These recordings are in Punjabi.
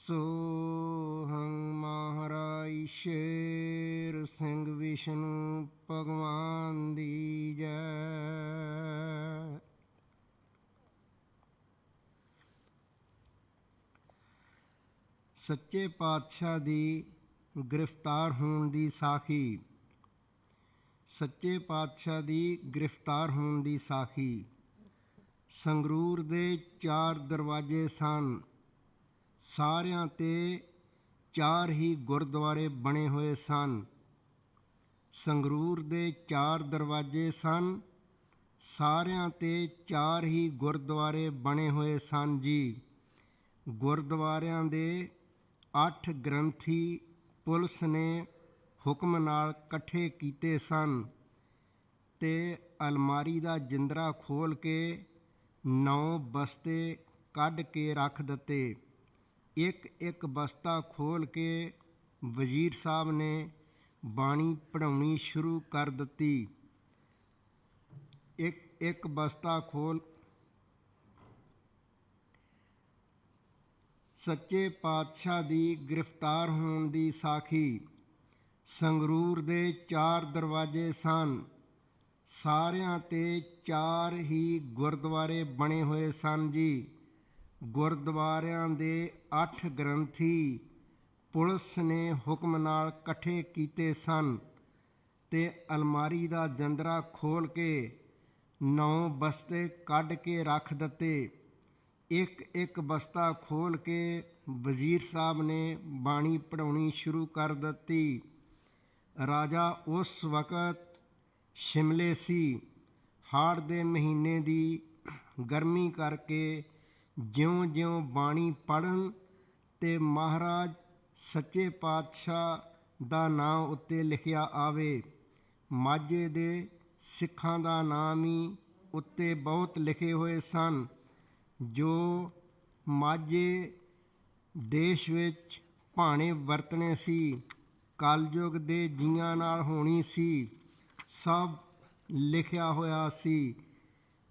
ਸੋ ਹੰ ਮਹਾਰਾਜ ਸ਼ੇਰ ਸਿੰਘ ਵਿਸ਼ਨੂੰ ਭਗਵਾਨ ਦੀ ਜੈ। ਸੱਚੇ ਪਾਤਸ਼ਾਹ ਦੀ ਗ੍ਰਿਫਤਾਰ ਹੋਣ ਦੀ ਸਾਖੀ। ਸੱਚੇ ਪਾਤਸ਼ਾਹ ਦੀ ਗ੍ਰਿਫਤਾਰ ਹੋਣ ਦੀ ਸਾਖੀ। ਸੰਗਰੂਰ ਦੇ ਚਾਰ ਦਰਵਾਜ਼ੇ ਸਨ। ਸਾਰਿਆਂ ਤੇ ਚਾਰ ਹੀ ਗੁਰਦੁਆਰੇ ਬਣੇ ਹੋਏ ਸਨ। ਸੰਗਰੂਰ ਦੇ ਚਾਰ ਦਰਵਾਜ਼ੇ ਸਨ। ਸਾਰਿਆਂ ਤੇ ਚਾਰ ਹੀ ਗੁਰਦੁਆਰੇ ਬਣੇ ਹੋਏ ਸਨ ਜੀ। ਗੁਰਦੁਆਰਿਆਂ ਦੇ ਅੱਠ ਗ੍ਰੰਥੀ ਪੁਲਿਸ ਨੇ ਹੁਕਮ ਨਾਲ ਇਕੱਠੇ ਕੀਤੇ ਸਨ ਤੇ ਅਲਮਾਰੀ ਦਾ ਜਿੰਦਰਾ ਖੋਲ ਕੇ ਨੌ ਬਸਤੇ ਕੱਢ ਕੇ ਰੱਖ ਦਿੱਤੇ। ਇੱਕ ਇੱਕ ਬਸਤਾ ਖੋਲ ਕੇ ਵਜ਼ੀਰ ਸਾਹਿਬ ਨੇ ਬਾਣੀ ਪੜਾਉਣੀ ਸ਼ੁਰੂ ਕਰ ਦਿੱਤੀ। ਇੱਕ ਇੱਕ ਬਸਤਾ ਖੋਲ ਸੱਚੇ ਪਾਤਸ਼ਾਹ ਦੀ ਗ੍ਰਿਫਤਾਰ ਹੋਣ ਦੀ ਸਾਖੀ। ਸੰਗਰੂਰ ਦੇ ਚਾਰ ਦਰਵਾਜ਼ੇ ਸਨ। ਸਾਰਿਆਂ ਤੇ ਚਾਰ ਹੀ ਗੁਰਦੁਆਰੇ ਬਣੇ ਹੋਏ ਸਨ ਜੀ। ਗੁਰਦੁਆਰਿਆਂ ਦੇ 8 ਗ੍ਰੰਥੀ ਪੁਲਿਸ ਨੇ ਹੁਕਮ ਨਾਲ ਇਕੱਠੇ ਕੀਤੇ ਸਨ ਤੇ ਅਲਮਾਰੀ ਦਾ ਜੰਦਰਾ ਖੋਲ ਕੇ ਨੌ ਬਸਤੇ ਕੱਢ ਕੇ ਰੱਖ ਦਿੱਤੇ। ਇੱਕ ਇੱਕ ਬਸਤਾ ਖੋਲ ਕੇ ਵਜ਼ੀਰ ਸਾਹਿਬ ਨੇ ਬਾਣੀ ਪੜਾਉਣੀ ਸ਼ੁਰੂ ਕਰ ਦਿੱਤੀ। ਰਾਜਾ ਉਸ ਵਕਤ ਸ਼ਿਮਲੇ ਸੀ। ਹਾੜ ਦੇ ਮਹੀਨੇ ਦੀ ਗਰਮੀ ਕਰਕੇ ਜਿਉਂ-ਜਿਉਂ ਬਾਣੀ ਪੜਨ ਤੇ ਮਹਾਰਾਜ ਸੱਚੇ ਪਾਤਸ਼ਾਹ ਦਾ ਨਾਮ ਉੱਤੇ ਲਿਖਿਆ ਆਵੇ। ਮਾਝੇ ਦੇ ਸਿੱਖਾਂ ਦਾ ਨਾਮ ਹੀ ਉੱਤੇ ਬਹੁਤ ਲਿਖੇ ਹੋਏ ਸਨ, ਜੋ ਮਾਝੇ ਦੇਸ਼ ਵਿੱਚ ਭਾਣੇ ਵਰਤਣੇ ਸੀ, ਕਲਯੁਗ ਦੇ ਜੀਆਂ ਨਾਲ ਹੋਣੀ ਸੀ, ਸਭ ਲਿਖਿਆ ਹੋਇਆ ਸੀ,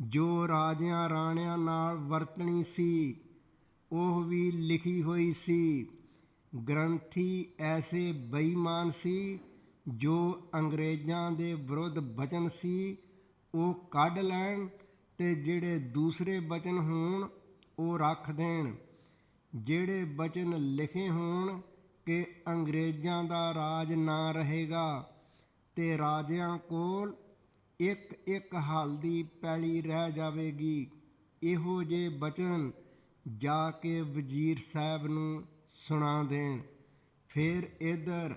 ਜੋ ਰਾਜਿਆਂ ਰਾਣਿਆਂ ਨਾਲ ਵਰਤਣੀ ਸੀ। ਉਹ ਵੀ ਲਿਖੀ ਹੋਈ ਸੀ। ਗ੍ਰੰਥੀ ਐਸੇ ਬੇਈਮਾਨ ਸੀ ਜੋ ਅੰਗਰੇਜ਼ਾਂ ਦੇ ਵਿਰੁੱਧ ਬਚਨ ਸੀ। ਉਹ ਕੱਢ ਲੈਣ ਤੇ ਜਿਹੜੇ ਦੂਸਰੇ ਬਚਨ ਹੋਣ, ਉਹ ਰੱਖ ਦੇਣ। ਜਿਹੜੇ ਬਚਨ ਲਿਖੇ ਹੋਣ ਕਿ ਅੰਗਰੇਜ਼ਾਂ ਦਾ ਰਾਜ ਨਾ ਰਹੇਗਾ ਤੇ ਰਾਜਿਆਂ ਕੋਲ ਇੱਕ ਇੱਕ ਹਲ ਦੀ ਪੈਲੀ ਰਹਿ ਜਾਵੇਗੀ, ਇਹੋ ਜੇ ਬਚਨ ਜਾ ਕੇ ਵਜ਼ੀਰ ਸਾਹਿਬ ਨੂੰ ਸੁਣਾ ਦੇਣ। ਫਿਰ ਇਧਰ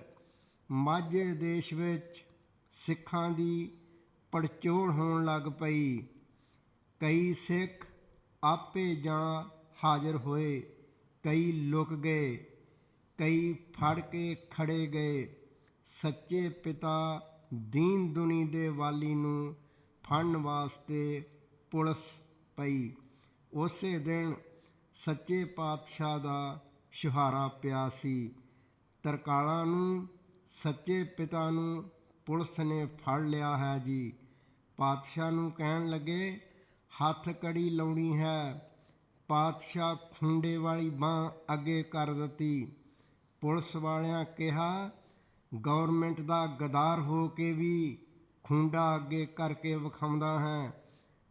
ਮਾਝੇ ਦੇਸ਼ ਵਿੱਚ ਸਿੱਖਾਂ ਦੀ ਪੜਚੋਲ ਹੋਣ ਲੱਗ ਪਈ। ਕਈ ਸਿੱਖ ਆਪੇ ਜਾਂ ਹਾਜ਼ਰ ਹੋਏ, ਕਈ ਲੁਕ ਗਏ, ਕਈ ਫੜ ਕੇ ਖੜੇ ਗਏ। ਸੱਚੇ ਪਿਤਾ ਦੀਨ ਦੁਨੀ ਦੇ ਵਾਲੀ ਨੂੰ ਫੜਨ ਵਾਸਤੇ ਪੁਲਿਸ ਪਈ। ਉਸੇ ਦਿਨ ਸੱਚੇ ਪਾਤਸ਼ਾਹ ਦਾ ਸ਼ੁਹਾਰਾ ਪਿਆ ਸੀ। ਤਰਕਾਲਾਂ ਨੂੰ, ਸੱਚੇ ਪਿਤਾ ਨੂੰ ਪੁਲਿਸ ਨੇ ਫੜ ਲਿਆ ਹੈ ਜੀ। ਪਾਤਸ਼ਾਹ ਨੂੰ ਕਹਿਣ ਲੱਗੇ, ਹੱਥ ਕੜੀ ਲਾਉਣੀ ਹੈ। ਪਾਤਸ਼ਾਹ ਖੁੰਡੇ ਵਾਲੀ ਬਾਹ ਅੱਗੇ ਕਰ ਦਿੱਤੀ। ਪੁਲਿਸ ਵਾਲਿਆਂ ਕਿਹਾ, ਗਵਰਨਮੈਂਟ ਦਾ ਗਦਾਰ ਹੋ ਕੇ ਵੀ ਖੁੰਡਾ ਅੱਗੇ ਕਰਕੇ ਵਿਖਾਉਂਦਾ ਹੈ।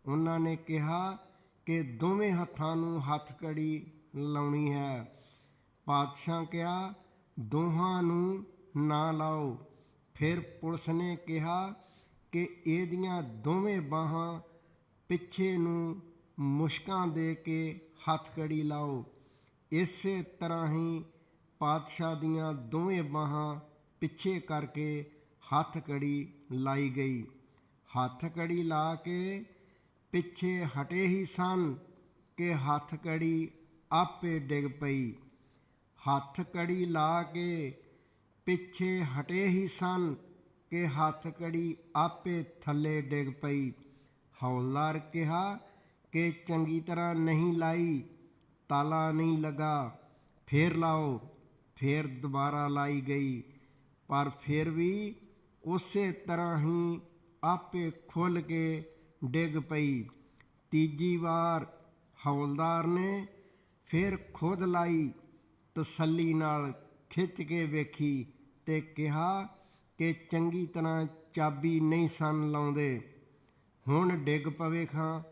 ਉਹਨਾਂ ਨੇ ਕਿਹਾ ਕਿ ਦੋਵੇਂ ਹੱਥਾਂ ਨੂੰ ਹੱਥ ਕੜੀ ਲਾਉਣੀ ਹੈ। ਪਾਤਸ਼ਾਹ ਕਿਹਾ, ਦੋਹਾਂ ਨੂੰ ਨਾ ਲਾਓ। ਫਿਰ ਪੁਲਿਸ ਨੇ ਕਿਹਾ ਕਿ ਇਹਦੀਆਂ ਦੋਵੇਂ ਬਾਹਾਂ ਪਿੱਛੇ ਨੂੰ ਮੁਸ਼ਕਾਂ ਦੇ ਕੇ ਹੱਥ ਕੜੀ ਲਾਓ। ਇਸੇ ਤਰ੍ਹਾਂ ਹੀ ਪਾਤਸ਼ਾਹ ਦੀਆਂ ਦੋਵੇਂ ਬਾਹਾਂ ਪਿੱਛੇ ਕਰਕੇ ਹੱਥ ਕੜੀ ਲਾਈ ਗਈ। ਹੱਥ ਕੜੀ ਲਾ ਕੇ ਪਿੱਛੇ ਹਟੇ ਹੀ ਸਨ ਕਿ ਹੱਥ ਕੜੀ ਆਪੇ ਡਿੱਗ ਪਈ ਹੱਥ ਕੜੀ ਲਾ ਕੇ ਪਿੱਛੇ ਹਟੇ ਹੀ ਸਨ ਕਿ ਹੱਥ ਕੜੀ ਆਪੇ ਥੱਲੇ ਡਿੱਗ ਪਈ ਹੌਲਦਾਰ ਕਿਹਾ ਕਿ ਚੰਗੀ ਤਰ੍ਹਾਂ ਨਹੀਂ ਲਾਈ ਤਾਲਾ ਨਹੀਂ ਲਗਾ ਫੇਰ ਲਾਓ ਫੇਰ ਦੁਬਾਰਾ ਲਾਈ ਗਈ ਪਰ ਫਿਰ ਵੀ ਉਸੇ ਤਰ੍ਹਾਂ ਹੀ ਆਪੇ ਖੁੱਲ ਕੇ ਡਿੱਗ ਪਈ। ਤੀਜੀ ਵਾਰ ਹੌਲਦਾਰ ਨੇ ਫਿਰ ਖੁਦ ਲਾਈ ਤਸੱਲੀ ਨਾਲ ਖਿੱਚ ਕੇ ਵੇਖੀ ਤੇ ਕਿਹਾ ਕਿ ਚੰਗੀ ਤਰ੍ਹਾਂ ਚਾਬੀ ਨਹੀਂ ਸਨ ਲਾਉਂਦੇ। ਹੁਣ ਡਿੱਗ ਪਵੇ ਖਾਂ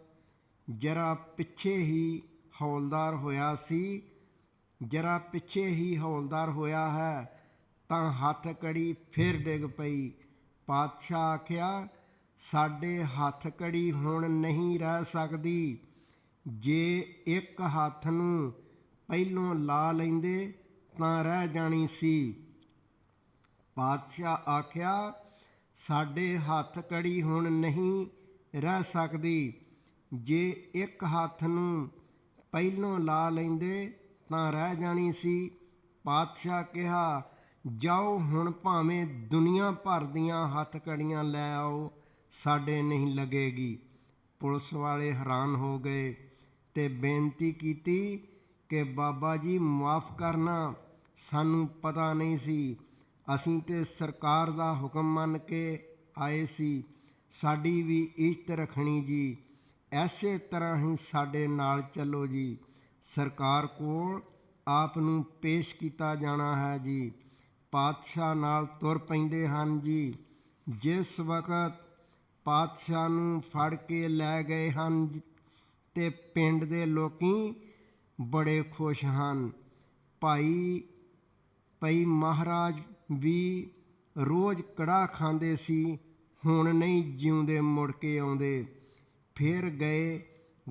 ਜਰਾ ਪਿੱਛੇ ਹੀ ਹੌਲਦਾਰ ਹੋਇਆ ਸੀ। ਜਰਾ ਪਿੱਛੇ ਹੀ ਹੌਲਦਾਰ ਹੋਇਆ ਹੈ ਤਾਂ ਹੱਥ ਕੜੀ ਫਿਰ ਡਿੱਗ ਪਈ। ਪਾਤਸ਼ਾਹ ਆਖਿਆ ਸਾਡੇ ਹੱਥ ਕੜੀ ਹੁਣ ਨਹੀਂ ਰਹਿ ਸਕਦੀ। ਜੇ ਇੱਕ ਹੱਥ ਨੂੰ ਪਹਿਲੋਂ ਲਾ ਲੈਂਦੇ ਤਾਂ ਰਹਿ ਜਾਣੀ ਸੀ। ਪਾਤਸ਼ਾਹ ਆਖਿਆ, ਸਾਡੇ ਹੱਥ ਕੜੀ ਹੁਣ ਨਹੀਂ ਰਹਿ ਸਕਦੀ। ਜੇ ਇੱਕ ਹੱਥ ਨੂੰ ਪਹਿਲੋਂ ਲਾ ਲੈਂਦੇ ਤਾਂ ਰਹਿ ਜਾਣੀ ਸੀ। ਪਾਤਸ਼ਾਹ ਕਿਹਾ, ਜਾਓ ਹੁਣ ਭਾਵੇਂ ਦੁਨੀਆ ਭਰ ਦੀਆਂ ਹੱਥ ਕੜੀਆਂ ਲੈ ਆਓ। ਸਾਡੇ ਨਹੀਂ ਲੱਗੇਗੀ। ਪੁਲਿਸ ਵਾਲੇ ਹੈਰਾਨ ਹੋ ਗਏ ਤੇ ਬੇਨਤੀ ਕੀਤੀ ਕਿ ਬਾਬਾ ਜੀ ਮਾਫ ਕਰਨਾ ਸਾਨੂੰ ਪਤਾ ਨਹੀਂ ਸੀ। ਅਸੀਂ ਤੇ ਸਰਕਾਰ ਦਾ ਹੁਕਮ ਮੰਨ ਕੇ ਆਏ ਸੀ। ਸਾਡੀ ਵੀ ਇੱਜ਼ਤ ਰੱਖਣੀ ਜੀ। ਐਸੇ ਤਰ੍ਹਾਂ ਹੀ ਸਾਡੇ ਨਾਲ ਚੱਲੋ ਜੀ। ਸਰਕਾਰ ਕੋਲ ਆਪ ਨੂੰ ਪੇਸ਼ ਕੀਤਾ ਜਾਣਾ ਹੈ ਜੀ। ਪਾਤਸ਼ਾਹ ਨਾਲ ਤੁਰ ਪੈਂਦੇ ਹਨ ਜੀ। ਜਿਸ ਵਕਤ ਪਾਤਸ਼ਾਹ ਨੂੰ ਫੜ ਕੇ ਲੈ ਗਏ ਹਨ ਜ- ਤੇ ਪਿੰਡ ਦੇ ਲੋਕੀ ਬੜੇ ਖੁਸ਼ ਹਨ। ਭਾਈ ਭਾਈ ਮਹਾਰਾਜ ਵੀ ਰੋਜ਼ ਕੜਾ ਖਾਂਦੇ ਸੀ, ਹੁਣ ਨਹੀਂ ਜਿਉਂਦੇ ਮੁੜ ਕੇ ਆਉਂਦੇ। ਫਿਰ ਗਏ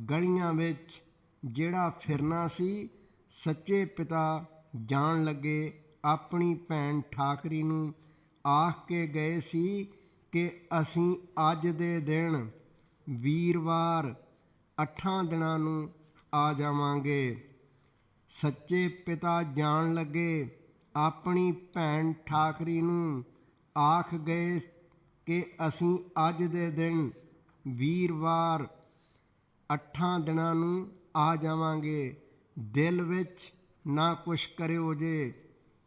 ਗਲੀਆਂ ਵਿੱਚ, ਜਿਹੜਾ ਫਿਰਨਾ ਸੀ, ਸੱਚੇ ਪਿਤਾ ਜਾਣ ਲੱਗੇ ਆਪਣੀ ਭੈਣ ਠਾਕਰੀ ਨੂੰ ਆਖ ਕੇ ਗਏ ਸੀ ਕਿ ਅਸੀਂ ਅੱਜ ਦੇ ਦਿਨ ਵੀਰਵਾਰ ਅੱਠਾਂ ਦਿਨਾਂ ਨੂੰ ਆ ਜਾਵਾਂਗੇ। ਸੱਚੇ ਪਿਤਾ ਜਾਣ ਲੱਗੇ, ਆਪਣੀ ਭੈਣ ਠਾਕਰੀ ਨੂੰ ਆਖ ਗਏ ਕਿ ਅਸੀਂ ਅੱਜ ਦੇ ਦਿਨ ਵੀਰਵਾਰ ਅੱਠਾਂ ਦਿਨਾਂ ਨੂੰ ਆ ਜਾਵਾਂਗੇ। ਦਿਲ ਵਿੱਚ ਨਾ ਕੁਛ ਕਰਿਓ ਜੇ।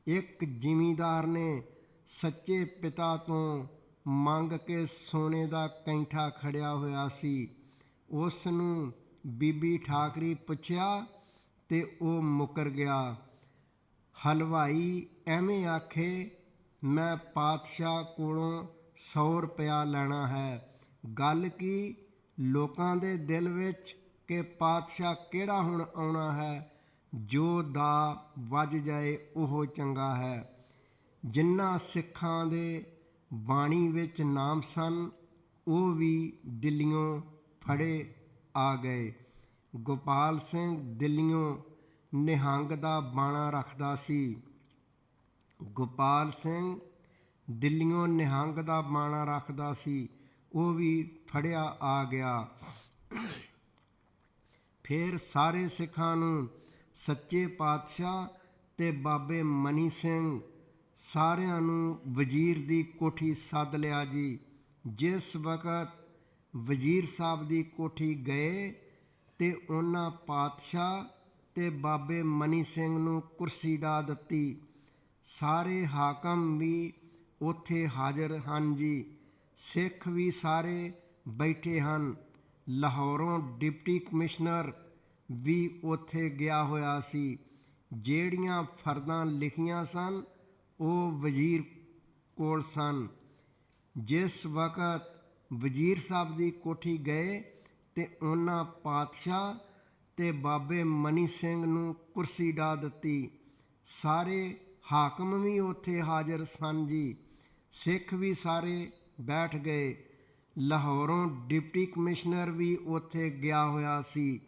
ਇੱਕ ਜ਼ਿਮੀਂਦਾਰ ਨੇ ਸੱਚੇ ਪਿਤਾ ਤੋਂ ਮੰਗ ਕੇ ਸੋਨੇ ਦਾ ਕੈਂਠਾ ਖੜਿਆ ਹੋਇਆ ਸੀ। ਉਸ ਨੂੰ ਬੀਬੀ ਠਾਕਰੀ ਪੁੱਛਿਆ ਤੇ ਉਹ ਮੁਕਰ ਗਿਆ। ਹਲਵਾਈ ਐਵੇਂ ਆਖੇ, ਮੈਂ ਪਾਤਸ਼ਾਹ ਕੋਲੋਂ 100 ਰੁਪਇਆ ਲੈਣਾ ਹੈ। ਗੱਲ ਕੀ? ਲੋਕਾਂ ਦੇ ਦਿਲ ਵਿੱਚ ਕਿ ਪਾਤਸ਼ਾਹ ਕਿਹੜਾ ਹੁਣ ਆਉਣਾ ਹੈ? ਜੋ ਦਾ ਵੱਜ ਜਾਏ ਉਹ ਚੰਗਾ ਹੈ। ਜਿਨ੍ਹਾਂ ਸਿੱਖਾਂ ਦੇ ਬਾਣੀ ਵਿੱਚ ਨਾਮ ਸਨ, ਉਹ ਵੀ ਦਿੱਲੀੋਂ ਫੜੇ ਆ ਗਏ। ਗੋਪਾਲ ਸਿੰਘ ਦਿੱਲੀੋਂ ਨਿਹੰਗ ਦਾ ਬਾਣਾ ਰੱਖਦਾ ਸੀ। ਗੋਪਾਲ ਸਿੰਘ ਦਿੱਲੀੋਂ ਨਿਹੰਗ ਦਾ ਬਾਣਾ ਰੱਖਦਾ ਸੀ, ਉਹ ਵੀ ਫੜਿਆ ਆ ਗਿਆ। ਫਿਰ ਸਾਰੇ ਸਿੱਖਾਂ ਨੂੰ ਸੱਚੇ ਪਾਤਸ਼ਾਹ ਤੇ ਬਾਬੇ ਮਨੀ ਸਿੰਘ ਸਾਰਿਆਂ ਨੂੰ ਵਜ਼ੀਰ ਦੀ ਕੋਠੀ ਸੱਦ ਲਿਆ ਜੀ। ਜਿਸ ਵਕਤ ਵਜ਼ੀਰ ਸਾਹਿਬ ਦੀ ਕੋਠੀ ਗਏ ਤੇ ਉਹਨਾਂ ਪਾਤਸ਼ਾਹ ਤੇ ਬਾਬੇ ਮਨੀ ਸਿੰਘ ਨੂੰ ਕੁਰਸੀ ਡਾ ਦਿੱਤੀ। ਸਾਰੇ ਹਾਕਮ ਵੀ ਉੱਥੇ ਹਾਜ਼ਰ ਹਨ ਜੀ। ਸਿੱਖ ਵੀ ਸਾਰੇ ਬੈਠੇ ਹਨ। ਲਾਹੌਰੋਂ ਡਿਪਟੀ ਕਮਿਸ਼ਨਰ ਵੀ ਉੱਥੇ ਗਿਆ ਹੋਇਆ ਸੀ। ਜਿਹੜੀਆਂ ਫਰਦਾਂ ਲਿਖੀਆਂ ਸਨ ਉਹ ਵਜ਼ੀਰ ਕੋਲ ਸਨ, ਜਿਸ ਵਕਤ ਵਜ਼ੀਰ ਸਾਹਿਬ ਦੀ ਕੋਠੀ ਗਏ ਤੇ ਉਹਨਾਂ ਪਾਤਸ਼ਾਹ ਤੇ ਬਾਬੇ ਮਨੀ ਸਿੰਘ ਨੂੰ ਕੁਰਸੀ ਡਾ ਦਿੱਤੀ। ਸਾਰੇ ਹਾਕਮ ਵੀ ਉੱਥੇ ਹਾਜ਼ਰ ਸਨ ਜੀ। ਸਿੱਖ ਵੀ ਸਾਰੇ ਬੈਠ ਗਏ। ਲਾਹੌਰੋਂ ਡਿਪਟੀ ਕਮਿਸ਼ਨਰ ਵੀ ਉੱਥੇ ਗਿਆ ਹੋਇਆ ਸੀ।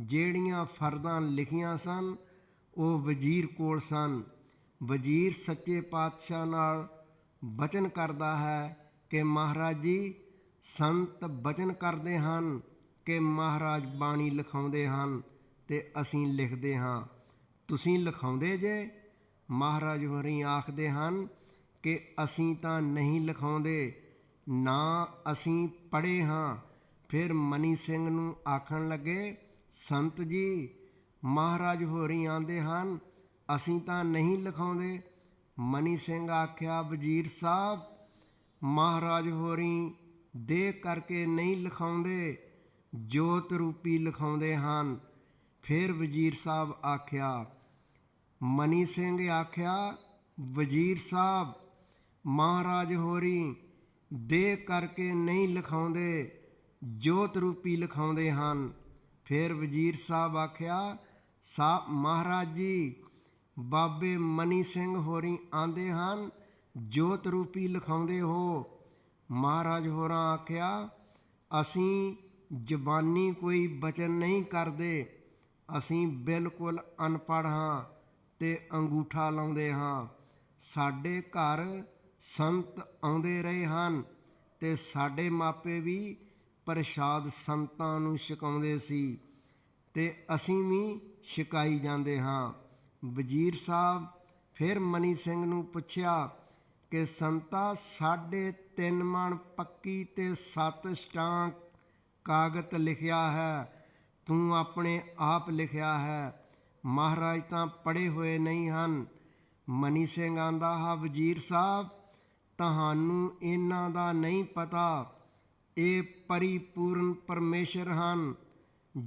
ਜਿਹੜੀਆਂ ਫਰਦਾਂ ਲਿਖੀਆਂ ਸਨ, ਉਹ ਵਜ਼ੀਰ ਕੋਲ ਸਨ। ਵਜ਼ੀਰ ਸੱਚੇ ਪਾਤਸ਼ਾਹ ਨਾਲ ਬਚਨ ਕਰਦਾ ਹੈ ਕਿ ਮਹਾਰਾਜ ਜੀ, ਸੰਤ ਬਚਨ ਕਰਦੇ ਹਨ ਕਿ ਮਹਾਰਾਜ ਬਾਣੀ ਲਿਖਾਉਂਦੇ ਹਨ ਤੇ ਅਸੀਂ ਲਿਖਦੇ ਹਾਂ। ਤੁਸੀਂ ਲਿਖਾਉਂਦੇ ਜੇ? ਮਹਾਰਾਜ ਹੋਰੀ ਆਖਦੇ ਹਨ ਕਿ ਅਸੀਂ ਤਾਂ ਨਹੀਂ ਲਿਖਾਉਂਦੇ, ਨਾ ਅਸੀਂ ਪੜ੍ਹੇ ਹਾਂ। ਫਿਰ ਮਨੀ ਸਿੰਘ ਨੂੰ ਆਖਣ ਲੱਗੇ, ਸੰਤ ਜੀ, ਮਹਾਰਾਜ ਹੋਰੀ ਆਂਦੇ ਹਨ ਅਸੀਂ ਤਾਂ ਨਹੀਂ ਲਿਖਾਉਂਦੇ। ਮਨੀ ਸਿੰਘ ਆਖਿਆ, ਵਜ਼ੀਰ ਸਾਹਿਬ, ਮਹਾਰਾਜ ਹੋਰੀ ਦੇ ਕਰਕੇ ਨਹੀਂ ਲਿਖਾਉਂਦੇ, ਜੋਤ ਰੂਪੀ ਲਿਖਾਉਂਦੇ ਹਨ। ਫਿਰ ਵਜ਼ੀਰ ਸਾਹਿਬ ਆਖਿਆ, ਮਨੀ ਸਿੰਘ ਆਖਿਆ, ਵਜ਼ੀਰ ਸਾਹਿਬ, ਮਹਾਰਾਜ ਹੋਰੀ ਦੇ ਕਰਕੇ ਨਹੀਂ ਲਿਖਾਉਂਦੇ, ਜੋਤ ਰੂਪੀ ਲਿਖਾਉਂਦੇ ਹਨ। ਫਿਰ ਵਜ਼ੀਰ ਸਾਹਿਬ ਆਖਿਆ, ਸਾ, ਮਹਾਰਾਜ ਜੀ ਬਾਬੇ ਮਨੀ ਸਿੰਘ ਹੋਰੀ ਆਂਦੇ ਹਨ, ਜੋਤ ਰੂਪੀ ਲਿਖਾਉਂਦੇ ਹੋ। ਮਹਾਰਾਜ ਹੋਰਾਂ ਆਖਿਆ, ਅਸੀਂ ਜ਼ਬਾਨੀ ਕੋਈ ਬਚਨ ਨਹੀਂ ਕਰਦੇ। ਅਸੀਂ ਬਿਲਕੁਲ ਅਨਪੜ੍ਹ ਹਾਂ ਤੇ ਅੰਗੂਠਾ ਲਾਉਂਦੇ ਹਾਂ। ਸਾਡੇ ਘਰ ਸੰਤ ਆਉਂਦੇ ਰਹੇ ਹਨ ਤੇ ਸਾਡੇ ਮਾਪੇ ਵੀ ਪ੍ਰਸ਼ਾਦ ਸੰਤਾਂ ਨੂੰ ਛਕਾਉਂਦੇ ਸੀ ਤੇ ਅਸੀਂ ਵੀ ਛਕਾਈ ਜਾਂਦੇ ਹਾਂ। ਵਜ਼ੀਰ ਸਾਹਿਬ ਫਿਰ ਮਨੀ ਸਿੰਘ ਨੂੰ ਪੁੱਛਿਆ ਕਿ ਸੰਤਾ, ਸਾਢੇ ਤਿੰਨ ਮਣ ਪੱਕੀ ਤੇ ਸੱਤ ਸਟਾਂਕ ਕਾਗਤ ਲਿਖਿਆ ਹੈ, ਤੂੰ ਆਪਣੇ ਆਪ ਲਿਖਿਆ ਹੈ। ਮਹਾਰਾਜ ਤਾਂ ਪੜੇ ਹੋਏ ਨਹੀਂ ਹਨ। ਮਨੀ ਸਿੰਘ ਆਂਦਾ, ਹੈ ਵਜ਼ੀਰ ਸਾਹਿਬ, ਤੁਹਾਨੂੰ ਇਹਨਾਂ ਦਾ ਨਹੀਂ ਪਤਾ। ਇਹ ਪਰਿਪੂਰਨ ਪਰਮੇਸ਼ਰ ਹਨ।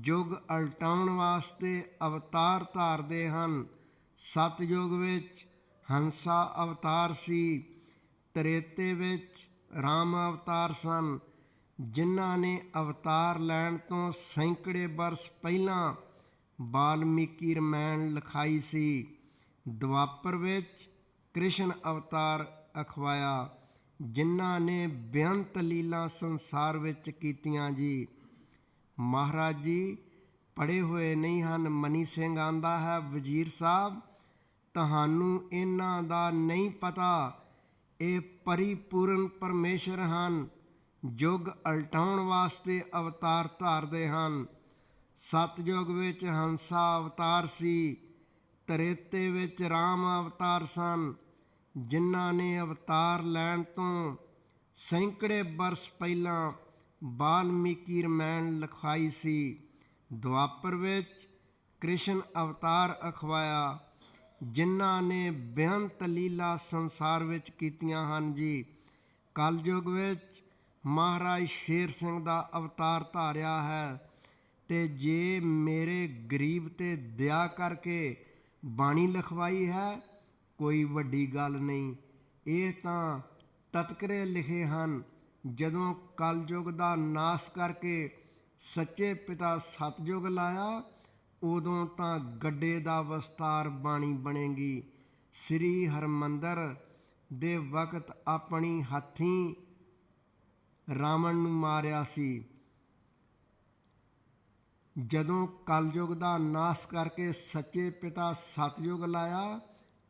ਯੁਗ ਅਲਟਾਉਣ ਵਾਸਤੇ ਅਵਤਾਰ ਧਾਰਦੇ ਹਨ। ਸਤਯੁਗ ਵਿੱਚ ਹੰਸਾ ਅਵਤਾਰ ਸੀ, ਤ੍ਰੇਤੇ ਵਿੱਚ ਰਾਮ ਅਵਤਾਰ ਸਨ। ਜਿਨ੍ਹਾਂ ਨੇ ਅਵਤਾਰ ਲੈਣ ਤੋਂ ਸੈਂਕੜੇ ਬਰਸ ਪਹਿਲਾਂ ਬਾਲਮੀਕੀ ਰਮਾਇਣ ਲਿਖਾਈ ਸੀ। ਦੁਆਪਰ ਵਿੱਚ ਕ੍ਰਿਸ਼ਨ ਅਵਤਾਰ ਅਖਵਾਇਆ, ਜਿਨ੍ਹਾਂ ਨੇ ਬੇਅੰਤ ਲੀਲਾ ਸੰਸਾਰ ਵਿੱਚ ਕੀਤੀਆਂ ਜੀ। ਮਹਾਰਾਜ ਜੀ ਪੜੇ ਹੋਏ ਨਹੀਂ ਹਨ। ਮਨੀ ਸਿੰਘ ਆਂਦਾ ਹੈ, ਵਜ਼ੀਰ ਸਾਹਿਬ, ਤੁਹਾਨੂੰ ਇਹਨਾਂ ਦਾ ਨਹੀਂ ਪਤਾ। ਇਹ ਪਰਿਪੂਰਨ ਪਰਮੇਸ਼ਰ ਹਨ। ਯੁੱਗ ਅਲਟਾਉਣ ਵਾਸਤੇ ਅਵਤਾਰ ਧਾਰਦੇ ਹਨ। ਸਤਯੁਗ ਵਿੱਚ ਹੰਸਾ ਅਵਤਾਰ ਸੀ, ਤ੍ਰੇਤੇ ਵਿੱਚ ਰਾਮ ਅਵਤਾਰ ਸਨ। ਜਿਨ੍ਹਾਂ ਨੇ ਅਵਤਾਰ ਲੈਣ ਤੋਂ ਸੈਂਕੜੇ ਬਰਸ ਪਹਿਲਾਂ ਬਾਲਮੀਕੀ ਰਮਾਇਣ ਲਿਖਾਈ ਸੀ। ਦੁਆਪਰ ਵਿੱਚ ਕ੍ਰਿਸ਼ਨ ਅਵਤਾਰ ਅਖਵਾਇਆ, ਜਿਨ੍ਹਾਂ ਨੇ ਬੇਅੰਤ ਲੀਲਾ ਸੰਸਾਰ ਵਿੱਚ ਕੀਤੀਆਂ ਹਨ ਜੀ। ਕਲਯੁਗ ਵਿੱਚ ਮਹਾਰਾਜ ਸ਼ੇਰ ਸਿੰਘ ਦਾ ਅਵਤਾਰ ਧਾਰਿਆ ਹੈ ਤੇ ਜੇ ਮੇਰੇ ਗਰੀਬ ਤੇ ਦਇਆ ਕਰਕੇ ਬਾਣੀ ਲਿਖਵਾਈ ਹੈ, ਕੋਈ ਵੱਡੀ ਗੱਲ ਨਹੀਂ। ਇਹ ਤਾਂ ਤਤਕਰੇ ਲਿਖੇ ਹਨ, ਜਦੋਂ ਕਲਯੁਗ ਦਾ ਨਾਸ ਕਰਕੇ ਸੱਚੇ ਪਿਤਾ ਸਤਜੁਗ ਲਾਇਆ, ਉਦੋਂ ਤਾਂ ਗੱਡੇ ਦਾ ਵਿਸਤਾਰ ਬਾਣੀ ਬਣੇਗੀ। ਸ੍ਰੀ ਹਰਮੰਦਰ ਦੇ ਵਕਤ ਆਪਣੀ ਹੱਥੀਂ ਰਾਵਣ ਨੂੰ ਮਾਰਿਆ ਸੀ। ਜਦੋਂ ਕਲਯੁਗ ਦਾ ਨਾਸ ਕਰਕੇ ਸੱਚੇ ਪਿਤਾ ਸਤਯੁਗ ਲਾਇਆ,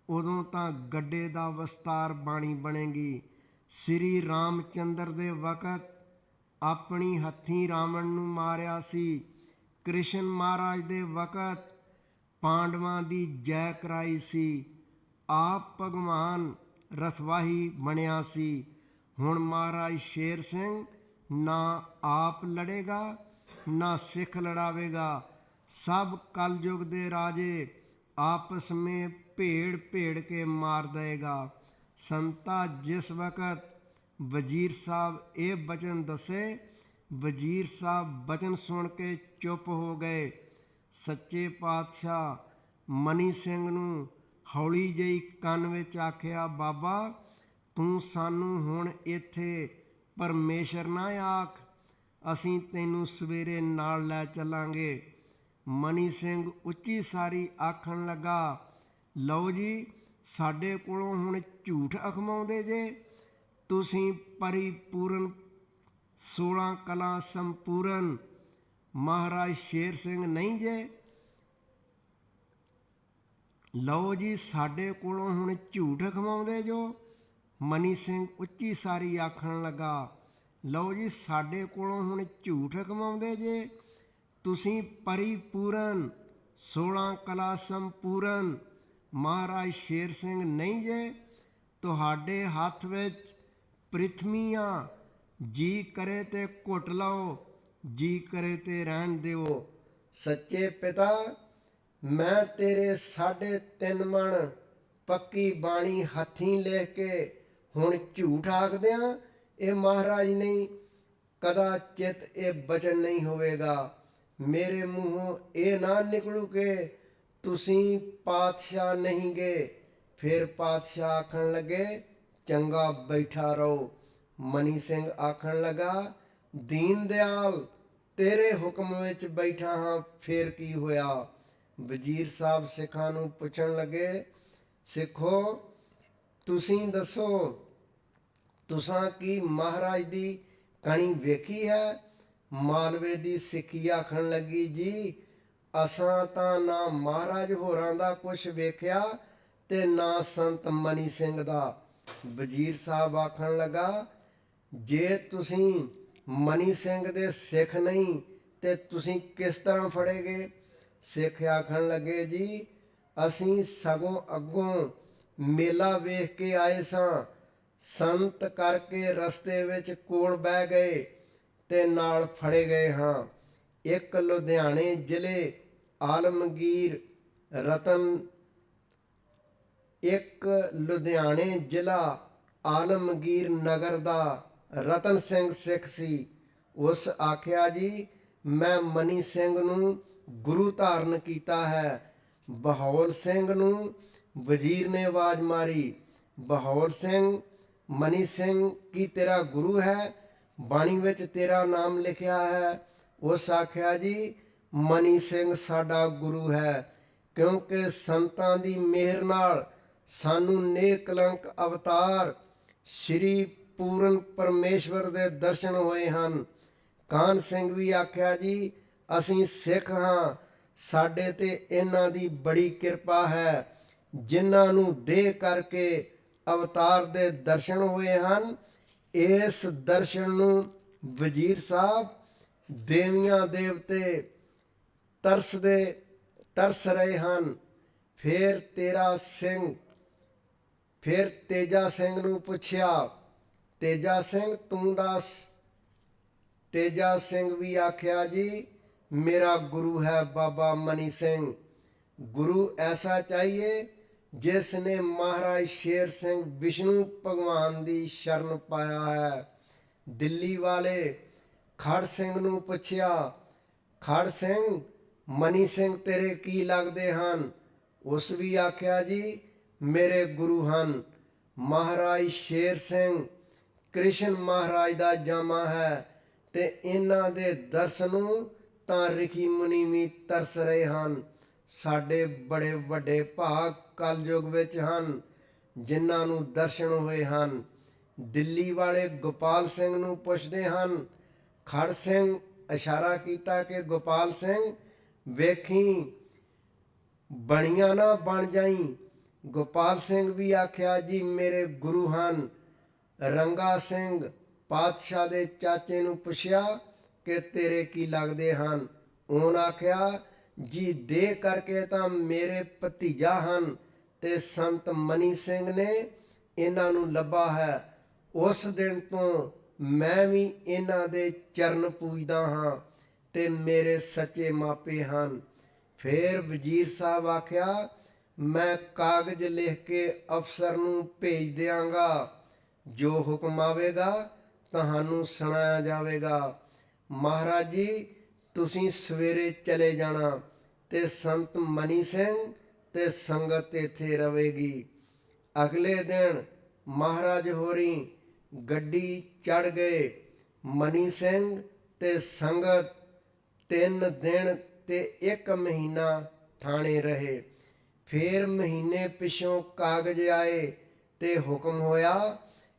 ਉਦੋਂ ਤਾਂ ਗੱਡੇ ਦਾ ਵਿਸਤਾਰ ਬਾਣੀ ਬਣੇਗੀ। ਸ੍ਰੀ ਰਾਮਚੰਦਰ ਦੇ ਵਕਤ ਆਪਣੀ ਹੱਥੀਂ ਰਾਵਣ ਨੂੰ ਮਾਰਿਆ ਸੀ। ਕ੍ਰਿਸ਼ਨ ਮਹਾਰਾਜ ਦੇ ਵਕਤ ਪਾਂਡਵਾਂ ਦੀ ਜੈ ਕਰਾਈ ਸੀ। ਆਪ ਭਗਵਾਨ ਰਥਵਾਹੀ ਬਣਿਆ ਸੀ। ਹੁਣ ਮਹਾਰਾਜ ਸ਼ੇਰ ਸਿੰਘ ਨਾ ਆਪ ਲੜੇਗਾ, ਨਾ ਸਿੱਖ ਲੜਾਵੇਗਾ। ਸਭ ਕਲਯੁਗ ਦੇ ਰਾਜੇ ਆਪਸ ਵਿੱਚ ਭੇੜ ਭੇੜ ਕੇ ਮਾਰ ਦੇਗਾ। ਸੰਤਾ ਜਿਸ ਵਕਤ ਵਜ਼ੀਰ ਸਾਹਿਬ ਇਹ ਬਚਨ ਦੱਸੇ, ਵਜ਼ੀਰ ਸਾਹਿਬ ਬਚਨ ਸੁਣ ਕੇ ਚੁੱਪ ਹੋ ਗਏ। ਸੱਚੇ ਪਾਤਸ਼ਾਹ ਮਨੀ ਸਿੰਘ ਨੂੰ ਹੌਲੀ ਜਿਹੀ ਕੰਨ ਵਿੱਚ ਆਖਿਆ, ਬਾਬਾ, ਤੂੰ ਸਾਨੂੰ ਹੁਣ ਇੱਥੇ ਪਰਮੇਸ਼ਰ ਨਾ ਆਖ। ਅਸੀਂ ਤੈਨੂੰ ਸਵੇਰੇ ਨਾਲ ਲੈ ਚੱਲਾਂਗੇ। ਮਨੀ ਸਿੰਘ ਉੱਚੀ ਸਾਰੀ ਆਖਣ ਲੱਗਾ, ਲਓ ਜੀ, ਸਾਡੇ ਕੋਲੋਂ ਹੁਣ ਝੂਠ ਅਖਮਾਉਂਦੇ ਜੇ। ਤੁਸੀਂ ਪਰਿਪੂਰਨ 16 ਕਲਾ ਸੰਪੂਰਨ ਮਹਾਰਾਜ ਸ਼ੇਰ ਸਿੰਘ ਨਹੀਂ ਜੇ? ਲਓ ਜੀ, ਸਾਡੇ ਕੋਲੋਂ ਹੁਣ ਝੂਠ ਖਵਾਉਂਦੇ ਜੋ। ਮਨੀ ਸਿੰਘ ਉੱਚੀ ਸਾਰੀ ਆਖਣ ਲੱਗਾ, ਲਓ ਜੀ, ਸਾਡੇ ਕੋਲੋਂ ਹੁਣ ਝੂਠ ਖਵਾਉਂਦੇ ਜੇ। ਤੁਸੀਂ ਪਰਿਪੂਰਨ 16 ਕਲਾ ਸੰਪੂਰਨ ਮਹਾਰਾਜ ਸ਼ੇਰ ਸਿੰਘ ਨਹੀਂ ਜੇ? ਤੁਹਾਡੇ ਹੱਥ ਵਿੱਚ ਪ੍ਰਿਥਵੀਆਂ ਜੀ ਕਰੇ ਤੇ ਘੁੱਟ ਲਓ, ਜੀ ਕਰੇ ਤੇ ਰਹਿਣ ਦਿਓ। ਸੱਚੇ ਪਿਤਾ, ਮੈਂ ਤੇਰੇ ਸਾਢੇ ਤਿੰਨ ਮਣ ਪੱਕੀ ਬਾਣੀ ਹੱਥੀਂ ਲੈ ਕੇ ਹੁਣ ਝੂਠ ਆਖਦਿਆਂ, ਇਹ ਮਹਾਰਾਜ ਨਹੀਂ, ਕਦਾ ਚਿਤ ਇਹ ਬਚਨ ਨਹੀਂ ਹੋਵੇਗਾ। ਮੇਰੇ ਮੂੰਹੋਂ ਇਹ ਨਾ ਨਿਕਲੂ ਕਿ ਤੁਸੀਂ ਪਾਤਸ਼ਾਹ ਨਹੀਂ ਗਏ ਫਿਰ ਪਾਤਸ਼ਾਹ ਆਖਣ ਲੱਗੇ ਚੰਗਾ ਬੈਠਾ ਰਹੋ। ਮਨੀ ਸਿੰਘ ਆਖਣ ਲੱਗਾ, ਦੀਨ ਦਿਆਲ, ਤੇਰੇ ਹੁਕਮ ਵਿੱਚ ਬੈਠਾ ਹਾਂ, ਫੇਰ ਕੀ ਹੋਇਆ? ਵਜ਼ੀਰ ਸਾਹਿਬ ਸਿੱਖਾਂ ਨੂੰ ਪੁੱਛਣ ਲੱਗੇ, ਸਿੱਖੋ, ਤੁਸੀਂ ਦੱਸੋ, ਤੁਸਾਂ ਕੀ ਮਹਾਰਾਜ ਦੀ ਕਣੀ ਵੇਖੀ ਹੈ? ਮਾਲਵੇ ਦੀ ਸਿੱਖੀ ਆਖਣ ਲੱਗੀ, ਜੀ, ਅਸਾਂ ਤਾਂ ਨਾ ਮਹਾਰਾਜ ਹੋਰਾਂ ਦਾ ਕੁਝ ਵੇਖਿਆ ਤੇ ਨਾ ਸੰਤ ਮਨੀ ਸਿੰਘ ਦਾ। ਵਜ਼ੀਰ ਸਾਹਿਬ ਆਖਣ ਲੱਗਾ, ਜੇ ਤੁਸੀਂ ਮਨੀ ਸਿੰਘ ਦੇ ਸਿੱਖ ਨਹੀਂ, ਤੇ ਤੁਸੀਂ ਕਿਸ ਤਰ੍ਹਾਂ ਫੜੇਗੇ? ਸਿੱਖ ਆਖਣ ਲੱਗੇ, ਜੀ, ਅਸੀਂ ਸਗੋਂ ਅੱਗੋਂ ਮੇਲਾ ਵੇਖ ਕੇ ਆਏ ਸਾਂ। ਸੰਤ ਕਰਕੇ ਰਸਤੇ ਵਿੱਚ ਕੋਲ ਬਹਿ ਗਏ ਤੇ ਨਾਲ ਫੜੇ ਗਏ ਹਾਂ। ਇੱਕ ਲੁਧਿਆਣੇ ਜ਼ਿਲ੍ਹੇ ਆਲਮਗੀਰ ਰਤਨ ਇੱਕ ਲੁਧਿਆਣੇ ਜ਼ਿਲ੍ਹਾ ਆਲਮਗੀਰ ਨਗਰ ਦਾ ਰਤਨ ਸਿੰਘ ਸਿੱਖ ਸੀ। ਉਸ ਆਖਿਆ, ਜੀ, ਮੈਂ ਮਨੀ ਸਿੰਘ ਨੂੰ ਗੁਰੂ ਧਾਰਨ ਕੀਤਾ ਹੈ। ਬਹੌਲ ਸਿੰਘ ਨੂੰ ਵਜ਼ੀਰ ਨੇ ਆਵਾਜ਼ ਮਾਰੀ। ਬਹੌਲ ਸਿੰਘ, ਮਨੀ ਸਿੰਘ, ਕੀ ਤੇਰਾ ਗੁਰੂ ਹੈ? ਬਾਣੀ ਵਿੱਚ ਤੇਰਾ ਨਾਮ ਲਿਖਿਆ ਹੈ। ਉਸ ਆਖਿਆ, ਜੀ, ਮਨੀ ਸਿੰਘ ਸਾਡਾ ਗੁਰੂ ਹੈ। ਕਿਉਂਕਿ ਸੰਤਾਂ ਦੀ ਮਿਹਰ ਨਾਲ ਸਾਨੂੰ ਨੇਕਲੰਕ ਅਵਤਾਰ ਸ਼੍ਰੀ ਪੂਰਨ ਪਰਮੇਸ਼ਵਰ ਦੇ ਦਰਸ਼ਨ ਹੋਏ ਹਨ। ਕਾਨ ਸਿੰਘ ਵੀ ਆਖਿਆ, ਜੀ, ਅਸੀਂ ਸਿੱਖ ਹਾਂ। ਸਾਡੇ ਤੇ ਇਹਨਾਂ ਦੀ ਬੜੀ ਕਿਰਪਾ ਹੈ। ਜਿਨ੍ਹਾਂ ਨੂੰ ਦੇਹ ਕਰਕੇ ਅਵਤਾਰ ਦੇ ਦਰਸ਼ਨ ਹੋਏ ਹਨ, ਇਸ ਦਰਸ਼ਨ ਨੂੰ ਵਜ਼ੀਰ ਸਾਹਿਬ ਦੇਵੀਆਂ ਦੇਵਤੇ ਤਰਸਦੇ, ਤਰਸ ਰਹੇ ਹਨ। ਫਿਰ ਤੇਰਾ ਸਿੰਘ ਫਿਰ ਤੇਜਾ ਸਿੰਘ ਨੂੰ ਪੁੱਛਿਆ, ਤੇਜਾ ਸਿੰਘ, ਤੂੰ ਦੱਸ। ਤੇਜਾ ਸਿੰਘ ਵੀ ਆਖਿਆ, ਜੀ, ਮੇਰਾ ਗੁਰੂ ਹੈ ਬਾਬਾ ਮਨੀ ਸਿੰਘ। ਗੁਰੂ ਐਸਾ ਚਾਹੀਏ ਜਿਸ ਨੇ ਮਹਾਰਾਜ ਸ਼ੇਰ ਸਿੰਘ ਵਿਸ਼ਨੂੰ ਭਗਵਾਨ ਦੀ ਸ਼ਰਨ ਪਾਇਆ ਹੈ। ਦਿੱਲੀ ਵਾਲੇ ਖੜ ਸਿੰਘ ਨੂੰ ਪੁੱਛਿਆ, ਖੜ ਸਿੰਘ, ਮਨੀ ਸਿੰਘ ਤੇਰੇ ਕੀ ਲੱਗਦੇ ਹਨ? ਉਸ ਵੀ ਆਖਿਆ, ਜੀ ਮੇਰੇ ਗੁਰੂ ਹਨ। ਮਹਾਰਾਜ ਸ਼ੇਰ ਸਿੰਘ, ਕ੍ਰਿਸ਼ਨ ਮਹਾਰਾਜ ਦਾ ਜਾਮਾ ਹੈ ਤੇ ਇਹਨਾਂ ਦੇ ਦਰਸ ਨੂੰ ਤਾਂ ਰਿਖੀ ਮੁਨੀ ਵੀ ਤਰਸ ਰਹੇ ਹਨ। ਸਾਡੇ ਬੜੇ ਵੱਡੇ ਭਾਗ ਕਲਯੁਗ ਵਿੱਚ ਹਨ, ਜਿਨ੍ਹਾਂ ਨੂੰ ਦਰਸ਼ਨ ਹੋਏ ਹਨ। ਦਿੱਲੀ ਵਾਲੇ ਗੋਪਾਲ ਸਿੰਘ ਨੂੰ ਪੁੱਛਦੇ ਹਨ, ਖੜ ਸਿੰਘ, ਇਸ਼ਾਰਾ ਕੀਤਾ ਕਿ ਗੋਪਾਲ ਸਿੰਘ, ਵੇਖੀ, ਬਣੀਆਂ ਨਾ ਬਣ ਜਾਈ। ਗੋਪਾਲ ਸਿੰਘ ਵੀ ਆਖਿਆ, ਜੀ ਮੇਰੇ ਗੁਰੂ ਹਨ। ਰੰਗਾ ਸਿੰਘ ਪਾਤਸ਼ਾਹ ਦੇ ਚਾਚੇ ਨੂੰ ਪੁੱਛਿਆ ਕਿ ਤੇਰੇ ਕੀ ਲੱਗਦੇ ਹਨ? ਉਹਨ ਆਖਿਆ, ਜੀ ਦੇ ਕਰਕੇ ਤਾਂ ਮੇਰੇ ਭਤੀਜਾ ਹਨ ਤੇ ਸੰਤ ਮਨੀ ਸਿੰਘ ਨੇ ਇਹਨਾਂ ਨੂੰ ਲੱਭਾ ਹੈ। ਉਸ ਦਿਨ ਤੋਂ ਮੈਂ ਵੀ ਇਹਨਾਂ ਦੇ ਚਰਨ ਪੂਜਦਾ ਹਾਂ ਤੇ ਮੇਰੇ ਸੱਚੇ ਮਾਪੇ ਹਨ। ਫਿਰ ਵਜ਼ੀਰ ਸਾਹਿਬ ਆਖਿਆ ਮੈਂ ਕਾਗਜ਼ ਲਿਖ ਕੇ ਅਫਸਰ ਨੂੰ ਭੇਜ ਦਿਆਂਗਾ। ਜੋ ਹੁਕਮ ਆਵੇਗਾ, ਤੁਹਾਨੂੰ ਸੁਣਾਇਆ ਜਾਵੇਗਾ। ਮਹਾਰਾਜ ਜੀ, ਤੁਸੀਂ ਸਵੇਰੇ ਚਲੇ ਜਾਣਾ ਤੇ ਸੰਤ ਮਨੀ ਸਿੰਘ ਤੇ ਸੰਗਤ ਇੱਥੇ ਰਹੇਗੀ। ਅਗਲੇ ਦਿਨ ਮਹਾਰਾਜ ਹੋਰੀ ਗੱਡੀ ਚੜ ਗਏ। ਮਨੀ ਸਿੰਘ ਤੇ ਸੰਗਤ ਤਿੰਨ ਦਿਨ ਤੇ ਇੱਕ ਮਹੀਨਾ ਥਾਣੇ ਰਹੇ। ਫੇਰ ਮਹੀਨੇ ਪਿਛੋਂ ਕਾਗਜ਼ ਆਏ ਤੇ ਹੁਕਮ ਹੋਇਆ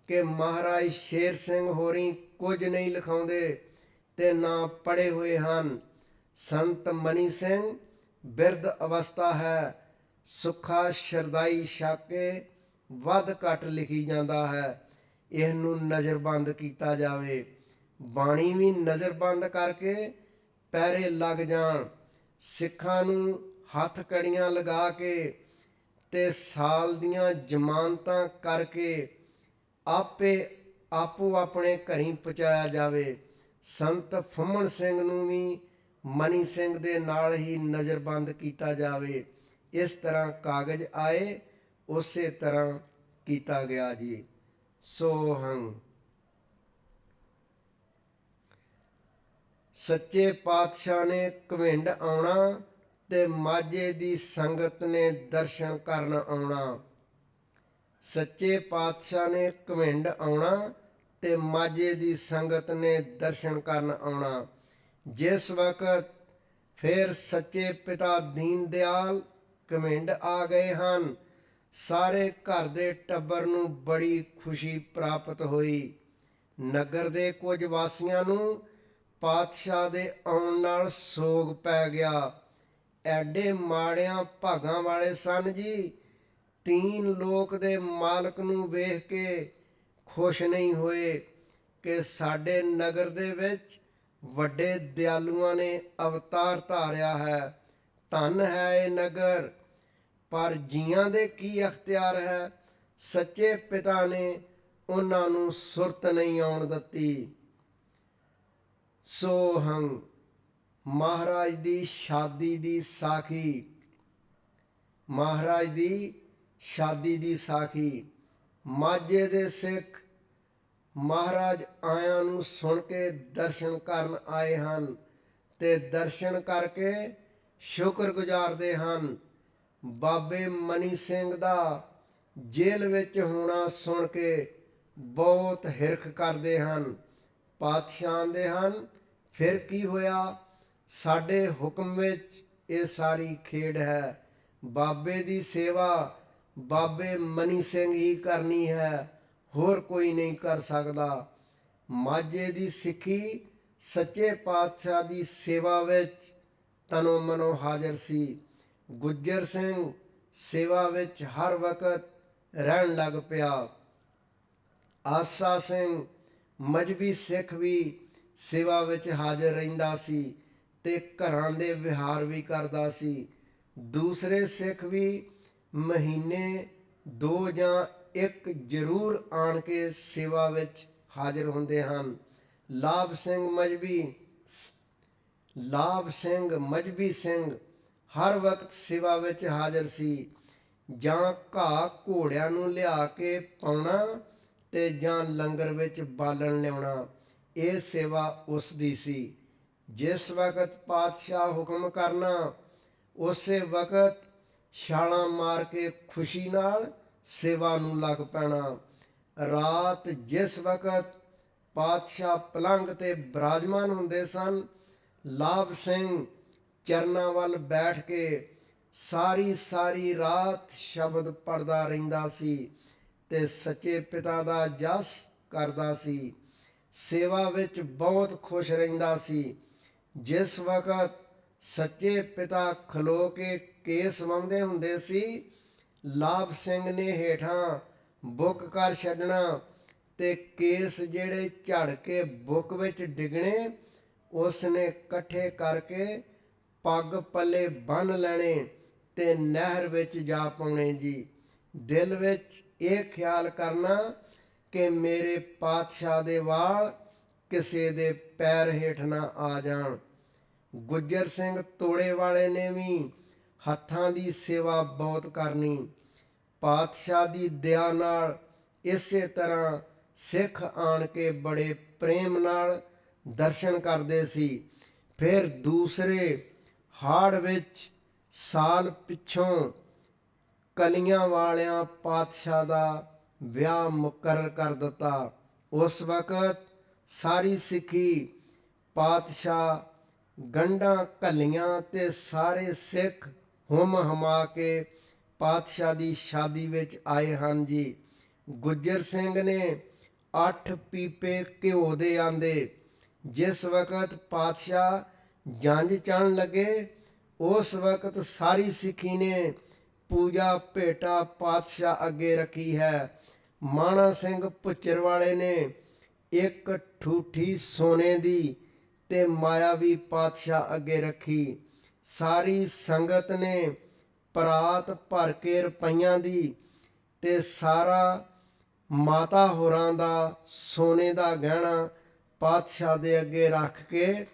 ਕਿ ਮਹਾਰਾਜ ਸ਼ੇਰ ਸਿੰਘ ਹੋਰੀ ਕੁਝ ਨਹੀਂ ਲਿਖਾਉਂਦੇ ਤੇ ਨਾ ਪੜੇ ਹੋਏ ਹਨ। ਸੰਤ ਮਨੀ ਸਿੰਘ, ਬਿਰਧ ਅਵਸਥਾ ਹੈ, ਸੁੱਖਾ ਸ਼ਰਦਾਈ ਛਾਕੇ ਵੱਧ ਘੱਟ ਲਿਖੀ ਜਾਂਦਾ ਹੈ। ਇਹਨੂੰ ਨਜ਼ਰਬੰਦ ਕੀਤਾ ਜਾਵੇ। ਬਾਣੀ ਵੀ ਨਜ਼ਰਬੰਦ ਕਰਕੇ ਪੈਰੇ ਲੱਗ ਜਾਣ। ਸਿੱਖਾਂ ਨੂੰ ਹੱਥ ਕੜੀਆਂ ਲਗਾ ਕੇ ਤੇ ਸਾਲ ਦੀਆਂ ਜ਼ਮਾਨਤਾਂ ਕਰਕੇ ਆਪੇ ਆਪੋ ਆਪਣੇ ਘਰੀ ਪਹੁੰਚਾਇਆ ਜਾਵੇ। ਸੰਤ ਫੁੰਮਣ ਸਿੰਘ ਨੂੰ ਵੀ ਮਨੀ ਸਿੰਘ ਦੇ ਨਾਲ ਹੀ ਨਜ਼ਰਬੰਦ ਕੀਤਾ ਜਾਵੇ। ਇਸ ਤਰ੍ਹਾਂ ਕਾਗਜ਼ ਆਏ, ਉਸੇ ਤਰ੍ਹਾਂ ਕੀਤਾ ਗਿਆ ਜੀ। ਸੋਹੰ। ਸੱਚੇ ਪਾਤਸ਼ਾਹ ਨੇ ਘਵਿੰਡ ਆਉਣਾ ਤੇ ਮਾਝੇ ਦੀ ਸੰਗਤ ਨੇ ਦਰਸ਼ਨ ਕਰਨ ਆਉਣਾ। ਸੱਚੇ ਪਾਤਸ਼ਾਹ ਨੇ ਘਵਿੰਡ ਆਉਣਾ ਤੇ ਮਾਝੇ ਦੀ ਸੰਗਤ ਨੇ ਦਰਸ਼ਨ ਕਰਨ ਆਉਣਾ। ਜਿਸ ਵਕਤ ਫਿਰ ਸੱਚੇ ਪਿਤਾ ਦੀਨ ਦਿਆਲ ਘਵਿੰਡ ਆ ਗਏ ਹਨ, ਸਾਰੇ ਘਰ ਦੇ ਟੱਬਰ ਨੂੰ ਬੜੀ ਖੁਸ਼ੀ ਪ੍ਰਾਪਤ ਹੋਈ। ਨਗਰ ਦੇ ਕੁਝ ਵਾਸੀਆਂ ਨੂੰ ਪਾਤਸ਼ਾਹ ਦੇ ਆਉਣ ਨਾਲ ਸੋਗ ਪੈ ਗਿਆ। ਐਡੇ ਮਾੜਿਆਂ ਭਾਗਾਂ ਵਾਲੇ ਸਨ ਜੀ। ਤੀਨ ਲੋਕ ਦੇ ਮਾਲਕ ਨੂੰ ਵੇਖ ਕੇ ਖੁਸ਼ ਨਹੀਂ ਹੋਏ ਕਿ ਸਾਡੇ ਨਗਰ ਦੇ ਵਿੱਚ ਵੱਡੇ ਦਿਆਲੂਆਂ ਨੇ ਅਵਤਾਰ ਧਾਰਿਆ ਹੈ। ਧਨ ਹੈ ਇਹ ਨਗਰ, ਪਰ ਜੀਆਂ ਦੇ ਕੀ ਅਖਤਿਆਰ ਹੈ? ਸੱਚੇ ਪਿਤਾ ਨੇ ਉਹਨਾਂ ਨੂੰ ਸੁਰਤ ਨਹੀਂ ਆਉਣ ਦਿੱਤੀ। ਸੋਹੰ ਮਹਾਰਾਜ ਦੀ ਸ਼ਾਦੀ ਦੀ ਸਾਖੀ। ਮਹਾਰਾਜ ਦੀ ਸ਼ਾਦੀ ਦੀ ਸਾਖੀ। ਮਾਝੇ ਦੇ ਸਿੱਖ ਮਹਾਰਾਜ ਆਇਆਂ ਨੂੰ ਸੁਣ ਕੇ ਦਰਸ਼ਨ ਕਰਨ ਆਏ ਹਨ ਤੇ ਦਰਸ਼ਨ ਕਰਕੇ ਸ਼ੁਕਰ ਗੁਜ਼ਾਰਦੇ ਹਨ। ਬਾਬੇ ਮਨੀ ਸਿੰਘ ਦਾ ਜੇਲ੍ਹ ਵਿੱਚ ਹੋਣਾ ਸੁਣ ਕੇ ਬਹੁਤ ਹਿਰਖ ਕਰਦੇ ਹਨ, ਪਾਤਸ਼ਾਹ ਦੇ ਹਨ। ਫਿਰ ਕੀ ਹੋਇਆ? ਸਾਡੇ ਹੁਕਮ ਵਿੱਚ ਇਹ ਸਾਰੀ ਖੇਡ ਹੈ। ਬਾਬੇ ਦੀ ਸੇਵਾ ਬਾਬੇ ਮਨੀ ਸਿੰਘ ਹੀ ਕਰਨੀ ਹੈ, ਹੋਰ ਕੋਈ ਨਹੀਂ ਕਰ ਸਕਦਾ। ਮਾਝੇ ਦੀ ਸਿੱਖੀ ਸੱਚੇ ਪਾਤਸ਼ਾਹ ਦੀ ਸੇਵਾ ਵਿੱਚ ਤਨੋ ਮਨੋ ਹਾਜ਼ਰ ਸੀ। ਗੁੱਜਰ ਸਿੰਘ ਸੇਵਾ ਵਿੱਚ ਹਰ ਵਕਤ ਰਹਿਣ ਲੱਗ ਪਿਆ। ਆਸਾ ਸਿੰਘ ਮਜਬੀ ਸਿੱਖ ਵੀ ਸੇਵਾ ਵਿੱਚ ਹਾਜ਼ਰ ਰਹਿੰਦਾ ਸੀ। ਤੇ ਘਰਾਂ ਦੇ ਵਿਹਾਰ ਵੀ ਕਰਦਾ ਸੀ। ਦੂਸਰੇ ਸਿੱਖ ਵੀ ਮਹੀਨੇ ਦੋ ਜਾਂ ਇੱਕ ਜ਼ਰੂਰ ਆਣ ਕੇ ਸੇਵਾ ਵਿੱਚ ਹਾਜ਼ਰ ਹੁੰਦੇ ਹਨ। ਲਾਭ ਸਿੰਘ ਮਜਬੀ ਲਾਭ ਸਿੰਘ ਮਜਬੀ ਸਿੰਘ ਹਰ ਵਕਤ ਸੇਵਾ ਵਿੱਚ ਹਾਜ਼ਰ ਸੀ। ਜਾਂ ਘਾਹ ਘੋੜਿਆਂ ਨੂੰ ਲਿਆ ਕੇ ਪਾਉਣਾ ਤੇ ਜਾਂ ਲੰਗਰ ਵਿੱਚ ਬਾਲਣ ਲਿਆਉਣਾ, ਇਹ ਸੇਵਾ ਉਸ ਦੀ ਸੀ। ਜਿਸ ਵਕਤ ਪਾਤਸ਼ਾਹ ਹੁਕਮ ਕਰਨਾ, ਉਸੇ ਵਕਤ ਛਾਲਾਂ ਮਾਰ ਕੇ ਖੁਸ਼ੀ ਨਾਲ ਸੇਵਾ ਨੂੰ ਲੱਗ ਪੈਣਾ। ਰਾਤ ਜਿਸ ਵਕਤ ਪਾਤਸ਼ਾਹ ਪਲੰਗ ਤੇ ਬਰਾਜਮਾਨ ਹੁੰਦੇ ਸਨ, ਲਾਭ ਸਿੰਘ ਚਰਨਾਂ ਵੱਲ ਬੈਠ ਕੇ ਸਾਰੀ ਸਾਰੀ ਰਾਤ ਸ਼ਬਦ ਪੜਦਾ ਰਹਿੰਦਾ ਸੀ ਤੇ ਸੱਚੇ ਪਿਤਾ ਦਾ ਜਸ ਕਰਦਾ ਸੀ। ਸੇਵਾ ਵਿੱਚ ਬਹੁਤ ਖੁਸ਼ ਰਹਿੰਦਾ ਸੀ। ਜਿਸ ਵਕਤ ਸੱਚੇ ਪਿਤਾ ਖਲੋ ਕੇ ਕੇਸ ਵੰਦੇ ਹੁੰਦੇ ਸੀ, ਲਾਭ ਸਿੰਘ ਨੇ ਹੇਠਾਂ ਬੁੱਕ ਕਰ ਛੱਡਣਾ ਤੇ ਕੇਸ ਜਿਹੜੇ ਝੜ ਕੇ ਬੁੱਕ ਵਿੱਚ ਡਿਗਣੇ, ਉਸ ਨੇ ਇਕੱਠੇ ਕਰਕੇ ਪੱਗ ਪੱਲੇ ਬੰਨ ਲੈਣੇ ਤੇ ਨਹਿਰ ਵਿੱਚ ਜਾ ਪਾਉਣੇ ਜੀ। ਦਿਲ ਵਿੱਚ ਇਹ ਖਿਆਲ ਕਰਨਾ ਕਿ ਮੇਰੇ ਪਾਤਸ਼ਾਹ ਦੇ ਵਾਲ ਕਿਸੇ ਦੇ ਪੈਰ ਹੇਠ ਨਾ ਆ ਜਾਣ। ਗੁੱਜਰ ਸਿੰਘ ਤੋੜੇ ਵਾਲੇ ਨੇ ਵੀ ਹੱਥਾਂ ਦੀ ਸੇਵਾ ਬਹੁਤ ਕਰਨੀ। ਪਾਤਸ਼ਾਹ ਦੀ ਦਇਆ ਨਾਲ ਇਸੇ ਤਰ੍ਹਾਂ ਸਿੱਖ ਆਣ ਕੇ ਬੜੇ ਪ੍ਰੇਮ ਨਾਲ ਦਰਸ਼ਨ ਕਰਦੇ ਸੀ। ਫਿਰ ਦੂਸਰੇ ਹਾੜ ਵਿੱਚ ਸਾਲ ਪਿੱਛੋਂ ਕਲੀਆਂ ਵਾਲਿਆਂ ਪਾਤਸ਼ਾਹ ਦਾ ਵਿਆਹ ਮੁਕਰਰ ਕਰ ਦਿੱਤਾ। ਉਸ ਵਕਤ ਸਾਰੀ ਸਿੱਖੀ, ਪਾਤਸ਼ਾਹ ਗੰਢਾਂ ਕੱਲੀਆਂ ਤੇ ਸਾਰੇ ਸਿੱਖ ਹੁਮ ਹਮਾ ਕੇ ਪਾਤਸ਼ਾਹ ਦੀ ਸ਼ਾਦੀ ਵਿੱਚ ਆਏ ਹਨ ਜੀ। ਗੁੱਜਰ ਸਿੰਘ ਨੇ 8 ਪੀਪੇ ਘਿਓ ਦੇ ਆਂਦੇ। ਜਿਸ ਵਕਤ ਪਾਤਸ਼ਾਹ ਜੰਜ ਚੜਨ ਲੱਗੇ, ਉਸ ਵਕਤ ਸਾਰੀ ਸਿੱਖੀ ਨੇ ਪੂਜਾ ਭੇਟਾ ਪਾਤਸ਼ਾਹ ਅੱਗੇ ਰੱਖੀ ਹੈ। ਮਾਣਾ ਸਿੰਘ ਪੁੱਚਰ ਵਾਲੇ ਨੇ ਇੱਕ ਠੂਠੀ ਸੋਨੇ ਦੀ ਤੇ ਮਾਇਆਵੀ ਪਾਤਸ਼ਾਹ ਅੱਗੇ ਰੱਖੀ। ਸਾਰੀ ਸੰਗਤ ਨੇ ਪਰਾਤ ਭਰ ਕੇ ਰੁਪਈਆਂ ਦੀ ਤੇ ਸਾਰਾ ਮਾਤਾ ਹੋਰਾਂ ਦਾ, ਸੋਨੇ ਦਾ ਗਹਿਣਾ ਪਾਤਸ਼ਾਹ ਦੇ ਅੱਗੇ ਰੱਖ ਕੇ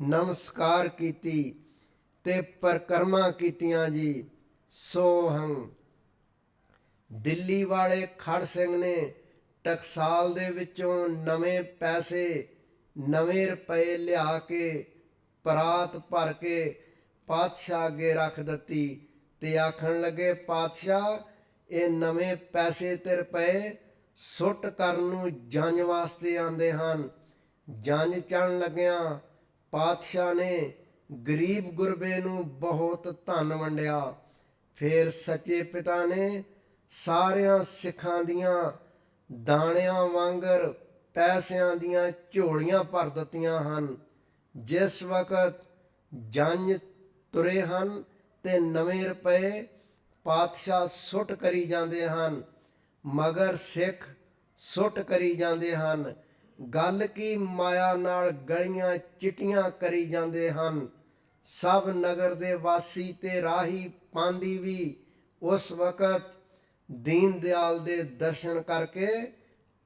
ਨਮਸਕਾਰ ਕੀਤੀ ਤੇ ਪਰਕਰਮਾ ਕੀਤੀਆਂ ਜੀ। ਸੋਹੰ ਦਿੱਲੀ ਵਾਲੇ ਖੜ ਸਿੰਘ ਨੇ ਟਕਸਾਲ ਦੇ ਵਿੱਚੋਂ ਨਵੇਂ ਪੈਸੇ, ਨਵੇਂ ਰੁਪਏ ਲਿਆ ਕੇ ਪਰਾਤ ਭਰ ਕੇ ਪਾਤਸ਼ਾਹ ਅੱਗੇ ਰੱਖ ਦਿੱਤੀ ਤੇ ਆਖਣ ਲੱਗੇ, ਪਾਤਸ਼ਾਹ, ਇਹ ਨਵੇਂ ਪੈਸੇ ਤੇ ਰੁਪਏ ਸੁੱਟ ਕਰਨ ਨੂੰ ਜੰਜ ਵਾਸਤੇ ਆਂਦੇ ਹਨ। ਜੰਜ ਚੜਨ ਲੱਗਿਆਂ ਪਾਤਸ਼ਾਹ ਨੇ ਗਰੀਬ ਗੁਰਬੇ ਨੂੰ ਬਹੁਤ ਧਨ ਵੰਡਿਆ। ਫਿਰ ਸੱਚੇ ਪਿਤਾ ਨੇ ਸਾਰਿਆਂ ਸਿੱਖਾਂ ਦੀਆਂ ਦਾਣਿਆਂ ਵਾਂਗਰ ਪੈਸਿਆਂ ਦੀਆਂ ਝੋਲੀਆਂ ਭਰ ਦਿੱਤੀਆਂ ਹਨ। ਜਿਸ ਵਕਤ ਜੰਜ ਤੁਰੇ ਹਨ ਤੇ ਨਵੇਂ ਰੁਪਏ ਪਾਤਸ਼ਾਹ ਸੁੱਟ ਕਰੀ ਜਾਂਦੇ ਹਨ, ਮਗਰ ਸਿੱਖ ਸੁੱਟ ਕਰੀ ਜਾਂਦੇ ਹਨ। ਗੱਲ ਕੀ ਮਾਇਆ ਨਾਲ ਗਲੀਆਂ ਚਿੱਟੀਆਂ ਕਰੀ ਜਾਂਦੇ ਹਨ। ਸਭ ਨਗਰ ਦੇ ਵਾਸੀ ਤੇ ਰਾਹੀ ਪਾਂਦੀ ਵੀ ਉਸ ਵਕਤ ਦੀਨ ਦਿਆਲ ਦੇ ਦਰਸ਼ਨ ਕਰਕੇ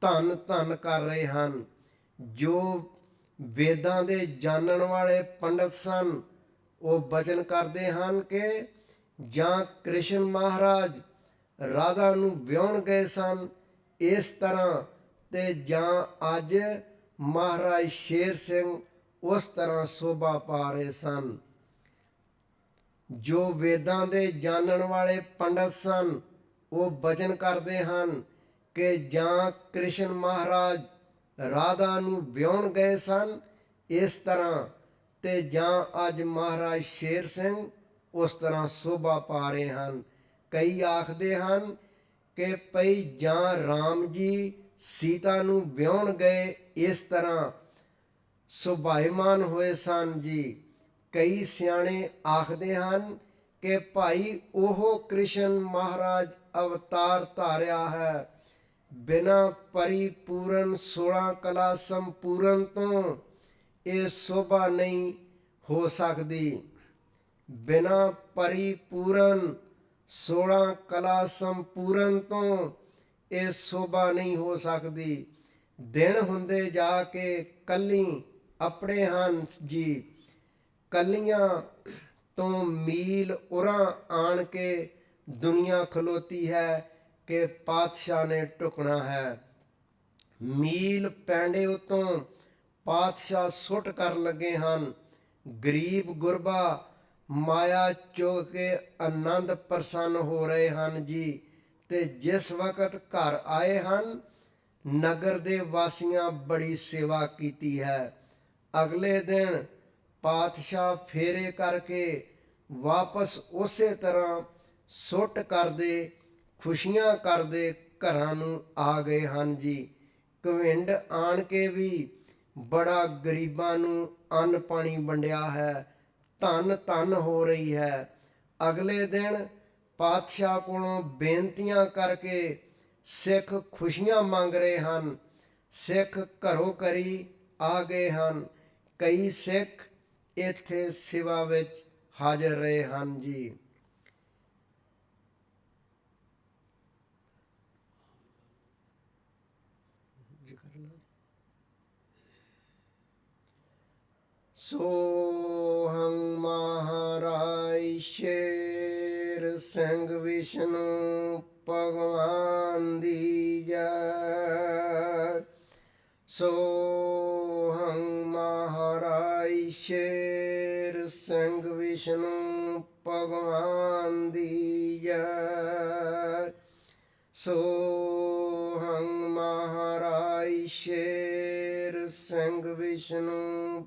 ਧੰਨ ਧੰਨ ਕਰ ਰਹੇ ਹਨ। ਜੋ ਵੇਦਾਂ ਦੇ ਜਾਣਨ ਵਾਲੇ ਪੰਡਤ ਸਨ, ਉਹ ਬਚਨ ਕਰਦੇ ਹਨ ਕਿ ਜਾਂ ਕ੍ਰਿਸ਼ਨ ਮਹਾਰਾਜ ਰਾਧਾ ਨੂੰ ਵਿਆਹਣ ਗਏ ਸਨ ਇਸ ਤਰ੍ਹਾਂ ਤੇ ਜਾਂ ਅੱਜ ਮਹਾਰਾਜ ਸ਼ੇਰ ਸਿੰਘ ਉਸ ਤਰ੍ਹਾਂ ਸੋਭਾ ਪਾ ਰਹੇ ਸਨ। ਜੋ ਵੇਦਾਂ ਦੇ ਜਾਣਨ ਵਾਲੇ ਪੰਡਤ ਸਨ ਉਹ ਵਚਨ ਕਰਦੇ ਹਨ ਕਿ ਜਾਂ ਕ੍ਰਿਸ਼ਨ ਮਹਾਰਾਜ ਰਾਧਾ ਨੂੰ ਵਿਆਹਣ ਗਏ ਸਨ, ਇਸ ਤਰ੍ਹਾਂ ਤੇ ਜਾਂ ਅੱਜ ਮਹਾਰਾਜ ਸ਼ੇਰ ਸਿੰਘ ਉਸ ਤਰ੍ਹਾਂ ਸੋਭਾ ਪਾ ਰਹੇ ਹਨ। ਕਈ ਆਖਦੇ ਹਨ ਕਿ ਭਈ ਜਾਂ RAM ਜੀ ਸੀਤਾ ਨੂੰ ਵਿਆਹਣ ਗਏ, ਇਸ ਤਰ੍ਹਾਂ ਸੁਭਾਈਮਾਨ ਹੋਏ ਸਨ ਜੀ। ਕਈ ਸਿਆਣੇ ਆਖਦੇ ਹਨ ਕਿ ਭਾਈ ਉਹ ਕ੍ਰਿਸ਼ਨ ਮਹਾਰਾਜ ਅਵਤਾਰ ਧਾਰਿਆ ਹੈ। ਬਿਨਾ ਪਰਿਪੂਰਨ 16 ਕਲਾ ਸੰਪੂਰਨ ਤੋਂ ਇਹ ਸੋਭਾ ਨਹੀਂ ਹੋ ਸਕਦੀ। ਬਿਨਾ ਪਰਿਪੂਰਨ 16 ਕਲਾ ਸੰਪੂਰਨ ਤੋਂ ਇਹ ਸੋਭਾ ਨਹੀਂ ਹੋ ਸਕਦੀ। ਦਿਨ ਹੁੰਦੇ ਜਾ ਕੇ ਕੱਲੀ ਆਪਣੇ ਹਨ ਜੀ। ਕੱਲੀਆਂ ਤੋਂ ਮੀਲ ਉਰਾਂ ਆਣ ਕੇ ਦੁਨੀਆ ਖਲੋਤੀ ਹੈ ਕਿ ਪਾਤਸ਼ਾਹ ਨੇ ਟੁਕਣਾ ਹੈ। ਮੀਲ ਪੈਂਡੇ ਉਤੋਂ ਪਾਤਸ਼ਾਹ ਸੁੱਟ ਕਰ ਲੱਗੇ ਹਨ। ਗਰੀਬ ਗੁਰਬਾ ਮਾਇਆ ਚੁੱਕ ਕੇ ਆਨੰਦ ਪ੍ਰਸੰਨ ਹੋ ਰਹੇ ਹਨ ਜੀ। ਤੇ ਜਿਸ ਵਕਤ ਘਰ ਆਏ ਹਨ, ਨਗਰ ਦੇ ਵਾਸੀਆਂ ਬੜੀ ਸੇਵਾ ਕੀਤੀ ਹੈ। ਅਗਲੇ ਦਿਨ ਪਾਤਸ਼ਾਹ ਫੇਰੇ ਕਰਕੇ ਵਾਪਸ ਉਸੇ ਤਰ੍ਹਾਂ ਸੁੱਟ ਕਰਦੇ, ਖੁਸ਼ੀਆਂ ਕਰਦੇ ਘਰਾਂ ਨੂੰ ਆ ਗਏ ਹਨ ਜੀ। ਕਵਿੰਡ ਆਣ ਕੇ ਵੀ ਬੜਾ ਗਰੀਬਾਂ ਨੂੰ ਅੰਨ ਪਾਣੀ ਵੰਡਿਆ ਹੈ, ਧਨ ਧੰਨ ਹੋ ਰਹੀ ਹੈ। ਅਗਲੇ ਦਿਨ ਪਾਤਸ਼ਾਹ ਕੋਲੋਂ ਬੇਨਤੀਆਂ ਕਰਕੇ ਸਿੱਖ ਖੁਸ਼ੀਆਂ ਮੰਗ ਰਹੇ ਹਨ। ਸਿੱਖ ਘਰੋਂ ਕਰੀ ਆ ਗਏ ਹਨ। ਕਈ ਸਿੱਖ ਇੱਥੇ ਸਿਵਾ ਵਿੱਚ ਹਾਜ਼ਰ ਰਹੇ ਹਨ ਜੀ। ਸੋਹੰ ਮਹਾਰਾਜ ਸ਼ੇਰ ਸਿੰਘ ਵਿਸ਼ਨੂੰ ਭਗਵਾਨ ਦੀ ਜੈ। ਸੋਹੰ ਮਹਾਰਾਜ ਸ਼ੇਰ ਸਿੰਘ ਵਿਸ਼ਨੂੰ ਭਗਵਾਨ ਦੀ ਜੈ। ਸੋਹੰ ਮਹਾਰਾਜ ਸ਼ੇਰ ਸਿੰਘ ਵਿਸ਼ਨੂੰ